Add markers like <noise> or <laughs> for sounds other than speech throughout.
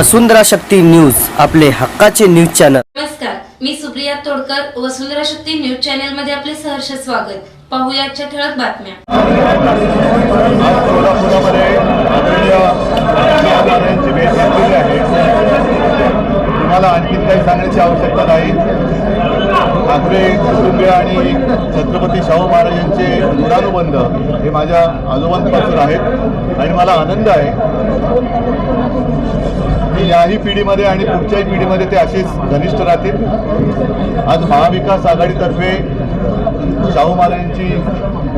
वसुंधरा Shakti news आपले हक्काचे news channel. नमस्कार मी सुप्रिया तोडकर वसुंधरा शक्ती न्यूज चॅनलमध्ये आपले सहर्ष स्वागत. पाहूया आजच्या ठळक बातम्या. आज कोल्हापुरामध्ये आदरणीय यांची भेट घेतलेली आहे तुम्हाला आणखीन काही सांगण्याची आवश्यकता नाही. ठाकरे कुटुंबीय आणि छत्रपती शाहू महाराजांचे गुणानुबंध हे माझ्या आजोबांपासून आहेत आणि मला आनंद आहे. याही पिढीमध्ये आणि पुढच्याही पिढीमध्ये ते असेच घनिष्ठ राहतील. आज महाविकास आघाडीतर्फे शाहू महाराजांची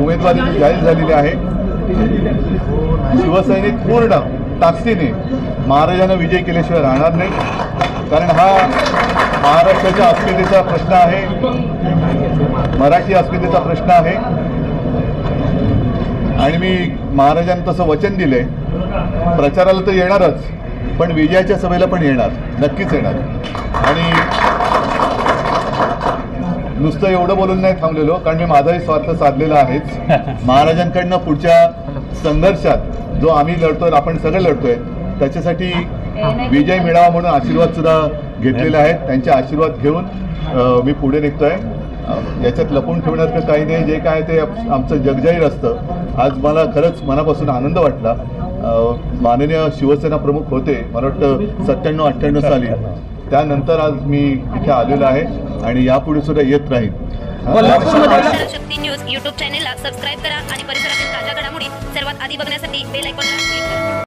उमेदवारी जाहीर झालेली आहे. शिवसैनिक पूर्ण ताकदीने महाराजांना विजय केल्याशिवाय राहणार नाही. कारण हा महाराष्ट्राच्या अस्मितेचा प्रश्न आहे. मराठी अस्मितेचा प्रश्न आहे. आणि मी महाराजांना तसं वचन दिलंय. प्रचाराला तर येणारच. पण विजयाच्या सभेला पण येणार नक्कीच येणार. आणि नुसतं एवढं बोलून नाही थांबलेलो कारण मी माझाही स्वार्थ साधलेला आहेच. <laughs> महाराजांकडनं पुढच्या संघर्षात जो आम्ही लढतोय आपण सगळे लढतोय त्याच्यासाठी विजय मिळावा म्हणून आशीर्वाद सुद्धा घेतलेले आहेत. त्यांचे आशीर्वाद घेऊन मी पुढे निघतोय. याच्यात लपून ठेवण्याचं काही नाही. जे काय ते आमचं जगजाहीर असतं. आज मला खरंच मनापासून आनंद वाटला. माननीय शिवसेना प्रमुख होते मला वाटतं सत्त्याण्णव अठ्ठ्याण्णव साली. त्यानंतर आज मी इथे आलेलो आहे आणि यापुढे सुद्धा येत राहील. शक्ती न्यूज यूट्यूब चॅनेलला सबस्क्राईब करा आणि परिसरातील ताज्या घडामोडी सर्वात आधी बघण्यासाठी बेल आयकॉनला क्लिक करा.